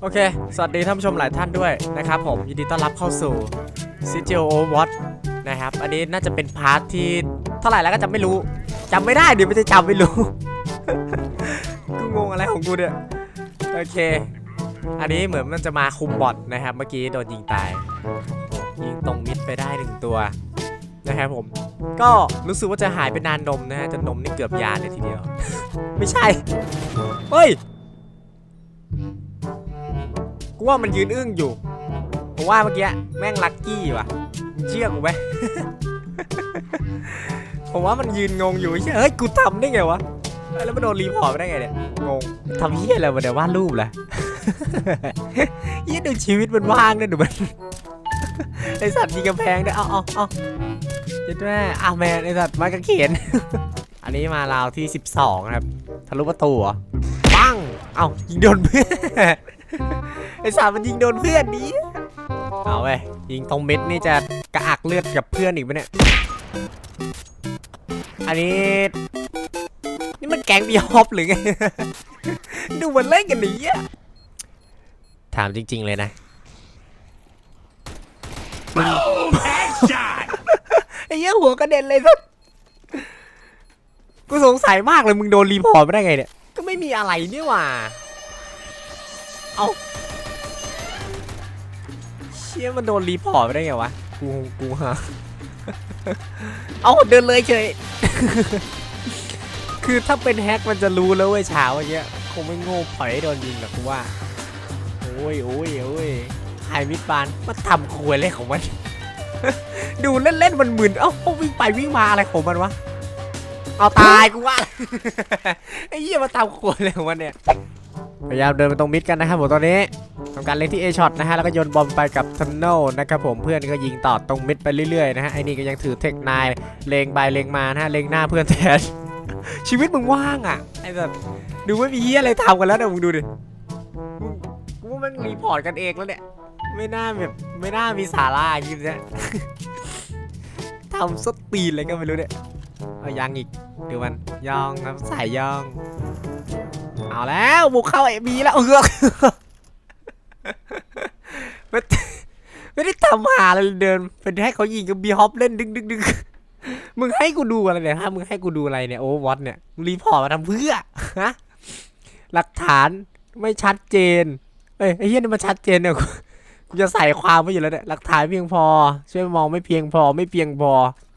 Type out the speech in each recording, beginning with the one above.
โอเค สวัสดีท่านผู้ชมหลายท่านด้วยนะครับผม ยินดีต้อนรับเข้าสู่ c g o w a t นะครับ อันนี้น่าจะเป็นพาร์ทที่เท่าไหร่แล้วก็จำไม่รู้จำไม่ได้เดี๋ยวไม่ใช่จำไม่รู้ กูงงอะไรของกูเนี่ย โอเค อันนี้เหมือนมันจะมาคุมบอทนะครับ เมื่อกี้โดนยิงตาย ยิงตรงมิดไปได้หนึ่งตัวนะครับผม ก็รู้สึกว่าจะหายไปนานนมนะฮะจนนมนี่เกือบยาเลยทีเดียว ไม่ใช่ เฮ้ย ว่ามันยืนอึ้งอยู่ผมว่าเมื่อกี้แม่งลักกี้ว่ะมึงเชื่อกูไหมผมว่ามันยืนงงอยู่เชื่อเฮ้ยกูทำได้ไงวะแล้วมันโดนรีพอร์ตไปได้ไงเนี่ยงงทำเฮียอะไรวะเดี๋ยววาดรูปแหละเฮียดูชีวิตมันว่างเนี่ยดูมันไอสัตว์ยิงกำแพงด้วยเอาเอาเอาเจ็ดแม่อ้าวแมนไอสัตว์มากระเขียน อันนี้มาราวที่ 12 นะครับ ทะลุประตูเหรอปังเอายิงโดนเพื่อน ไอสามมันยิงโดนเพื่อนนี้เอาเว้ยยิงตรงเม็ดนี่จะกระอักเลือดกับเพื่อนอีกไหมเนี่ย อันนี้ นี่มันแก๊งบีฮอปหรือไง ดูมันเล่นกันหนีอะถามจริง ๆ เลยนะไอ้เหี้ยหัวกระเด็นเลยสัสกูสงสัยมากเลยมึงโดนรีพอร์ตไปได้ไงเนี่ย ก็ไม่มีอะไรนี่หว่า เอาเชี่ยมันโดนรีพอร์ตไปได้ไงวะ กูกูฮะเอาเดินเลยเฉย คือถ้าเป็นแฮกมันจะรู้แล้วเว้ยเช้าอย่างเงี้ยคงไม่โง่ปล่อยให้โดนยิงหรอกกูว่า โอ้ยโอ้ยโอ้ยไฮมิดบานมาทำควยเลยของมัน ดูเล่นๆมันมึนเอ้าเอาวิ่งไปวิ่งมาอะไรของมันวะ เอาตายกูว่าไอ้เหี้ยมาทำควยเลยของมันเนี่ย พยายามเดินไปตรงมิดกันนะครับผมตอนนี้ทำการเล่นที่ A ช็อตนะฮะแล้วก็โยนบอมไปกับทันเนนะครับผมเพื่อนก็ยิงต่อตรงมิดไปเรื่อยๆนะฮะไอ้นี่ก็ยังถือเทคนายเลงไปเลงมานะฮะเลงหน้าเพื่อนแทนชีวิตมึงว่างอะไอ้แบบดูไม่มีเหี้ยอะไรทำกันแล้วเนี่ยมึงดูดิมึงกูมันรีพอร์ตกันเองแล้วเนี่ยไม่น่าแบบไม่น่ามีสาระย่างเนี่ยทำสตีนอะไรก็ไม่รู้เนี่ยเอายังอีกดูมันยองครับสายยอง เอาแล้วบุกเข้าเอบีแล้วเออไม่ไม่ได้ทำหาอะไรเลยเดินเป็นให้เขายิงกับบีฮอปเล่นดึงดึงดึงมึงให้กูดูอะไรเนี่ยฮะมึงให้กูดูอะไรเนี่ยโอ้วอตเนี่ยมึงรีพอร์ตมาทำเพื่อฮะหลักฐานไม่ชัดเจนเอ้ยไอ้เหี้ยนี่มันชัดเจนเนี่ยกูกูจะใส่ความไว้อยู่แล้วเนี่ยหลักฐานเพียงพอ ช่วยมองไม่เพียงพอไม่เพียงพอ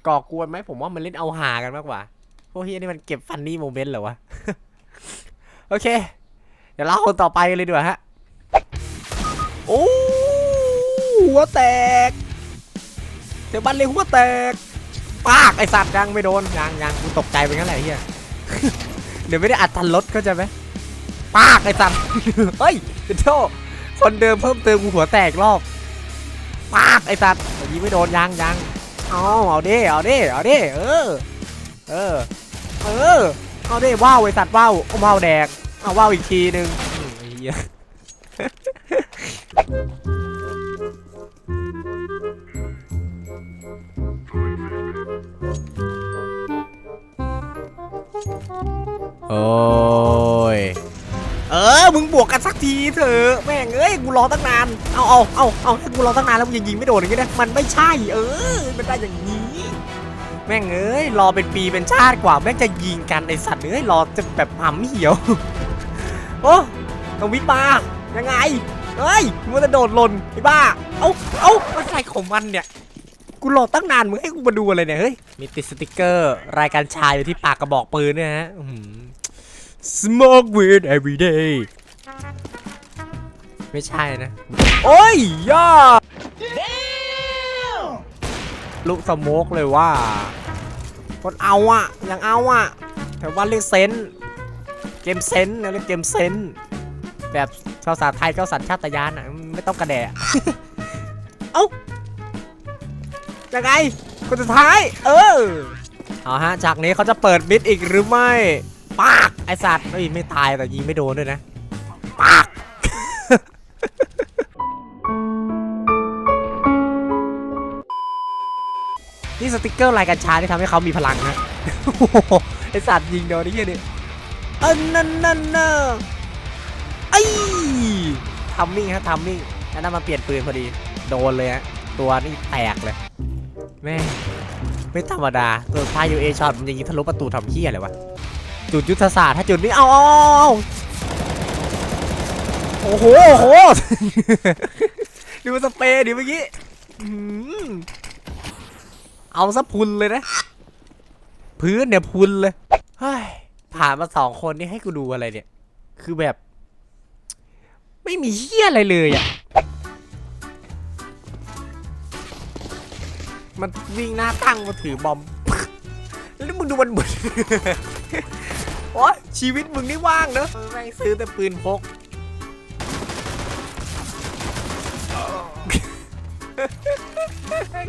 ก่อกวนไหมผมว่ามันเล่นเอาหากันมากกว่าพวกเฮียนี่มันเก็บฟันนี่โมเมนต์เหรอวะ โอเค เดี๋ยวเราคนต่อไปเลยดีกว่าฮะ โอ้หัวแตกเดี๋ยวบันเลยหัวแตกปากไอสัตว์ยังไม่โดนยังยังกูตกใจไปงั้นแหละเฮียเดี๋ยวไม่ได้อัดทันรถเข้าใจไหมปากไอสัตว์เฮ้ยเป็นโทษคนเดิมเพิ่มเติมกูหัวแตกรอบปากไอสัตว์แต่ยิงไม่โดนยังยังเอาเอาดิเอาดิเอาดิเออ เออ เออ เอาดิว้าวไอสัตว์ว้าวเอาว้าวแดก เอาว้าวอีกทีหนึ่งไอ้เหี้ยโอ้ย เออ มึงบวกกันสักทีเถอะแม่งเอ้ย กูรอตั้งนาน เอาเอาเอาเอาถ้ากูรอตั้งนานแล้วมึงยิงไม่โดนอย่างงี้นะ มันไม่ใช่ เออ มันได้อย่างนี้ แม่งเอ้ย รอเป็นปีเป็นชาติกว่า แม่งจะยิงกันไอสัตว์เอ้ย รอจะแบบหำเหี่ยว โอ้ต้องวิทย์มา ยังไง เฮ้ยมึงจะโดดหล่นไอ้บ้า เอ้า เอ้าอะไรของมันเนี่ย กูรอตั้งนานมึงให้กูมาดูอะไรเนี่ย เฮ้ย มีติดสติกเกอร์ รายการชายอยู่ที่ปากกระบอกปืนเนี่ยฮะ smoke weed every day ไม่ใช่นะ โอ้ยย่าลุสโมกเลยว่าคนเอาอะยังเอาอะแต่ว่าเรียกเซน เกมเซนส์นะเรียกเกมเซนส์แบบภาษาไทยก็สัญชาตญาณอะไม่ต้องกระแดะเอ้ายังไงคนสุดท้าย เออเอาฮะจากนี้เขาจะเปิดมิดอีกหรือไม่ปากไอสัตว์เฮ้ยไม่ตายแต่ยิงไม่โดนด้วยนะปากนี่สติกเกอร์ลายกัญชาที่ทำให้เขามีพลังนะโอ้โหไอสัตว์ยิงโดนนี่แค่ นี้อันนั้นนั่นน่ะไอ้ทัมมิ่งฮะทัมมิ่งอันนั้นมาเปลี่ยนปืนพอดี โดนเลยฮะ ตัวนี่แตกเลย แม่ไม่ธรรมดา ตัวพายูเอช็อตมันจะยิงทะลุประตูทำเฮี้ยอะไรวะ จุดยุทธศาสตร์ถ้าจุดนี้ เอาเอาเอาโอ้โหโอ้โห ดูสเปรย์ดิเมื่อกี้เอาซะพุนเลยนะ พื้นเนี่ยพุนเลย เฮ้ย ผ่านมาสองคนนี่ให้กูดูอะไรเนี่ย คือแบบ ไม่มีเฮี้ยอะไรเลยอะ มันวิ่งหน้าตั้งมาถือบอม แล้วมึงดูมันหมุนโอ้ยชีวิตมึงนี่ว่างเนอะแม่งซื้อแต่ปืนพก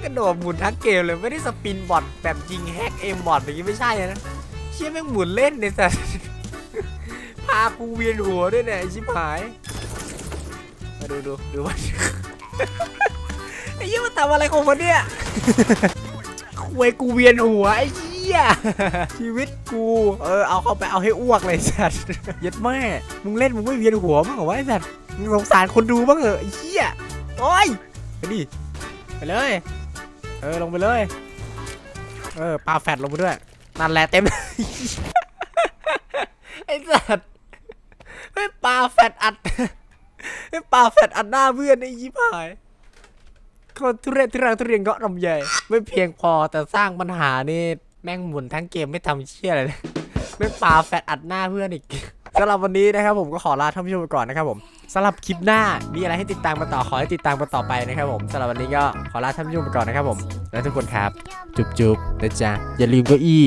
กระโดดหมุนทั้งเกมเลยไม่ได้สปินบอทแบบยิงแฮกเอมบอทอย่างนี้ไม่ใช่นะ ชี่ยแม่งหมุนเล่นเนี่ยสัสพากูเวียนหัวด้วยเนี่ยไอ้ชิบหายมาดูดูดูมันไอ้เหี้ยมันทำอะไรของมันเนี่ยควยกูเวียนหัวไอ้เหี้ยชีวิตกูเออเอาเข้าไปเอาให้อ้วกเลยสัตว์ยัดแม่มึงเล่นมึงไม่เวียนหัวมั้งเหรอวะไอ้สัตว์มึงสงสารคนดูบ้างเหรอไอ้เหี้ยโอ้ยไปดิไปเลย เออลงไปเลย เออปาแฟดลงไปด้วย นั่นแหละเต็ม ไอ้สัตว์ไม่ปลาแฟดอัดไม่ปลาแฟดอัดหน้าเพื่อนไอ้ยี่ผายคนทุเรศทุรังทุเรียนเงาะลำใหญ่ ไม่เพียงพอแต่สร้างปัญหานี่แม่งหมุนทั้งเกมไม่ทำเชี่ยอะไรเลยไม่ปลาแฟดอัดหน้าเพื่อนอีกสำหรับวันนี้นะครับผมก็ขอลาท่านผู้ชมไปก่อนนะครับผม สำหรับคลิปหน้ามีอะไรให้ติดตามมาต่อขอให้ติดตามมาต่อไปนะครับผมสำหรับวันนี้ก็ขอลาท่านผู้ชมไปก่อนนะครับผมและทุกคนครับ จุ๊บๆนะจ๊ะอย่าลืมเก้าอี้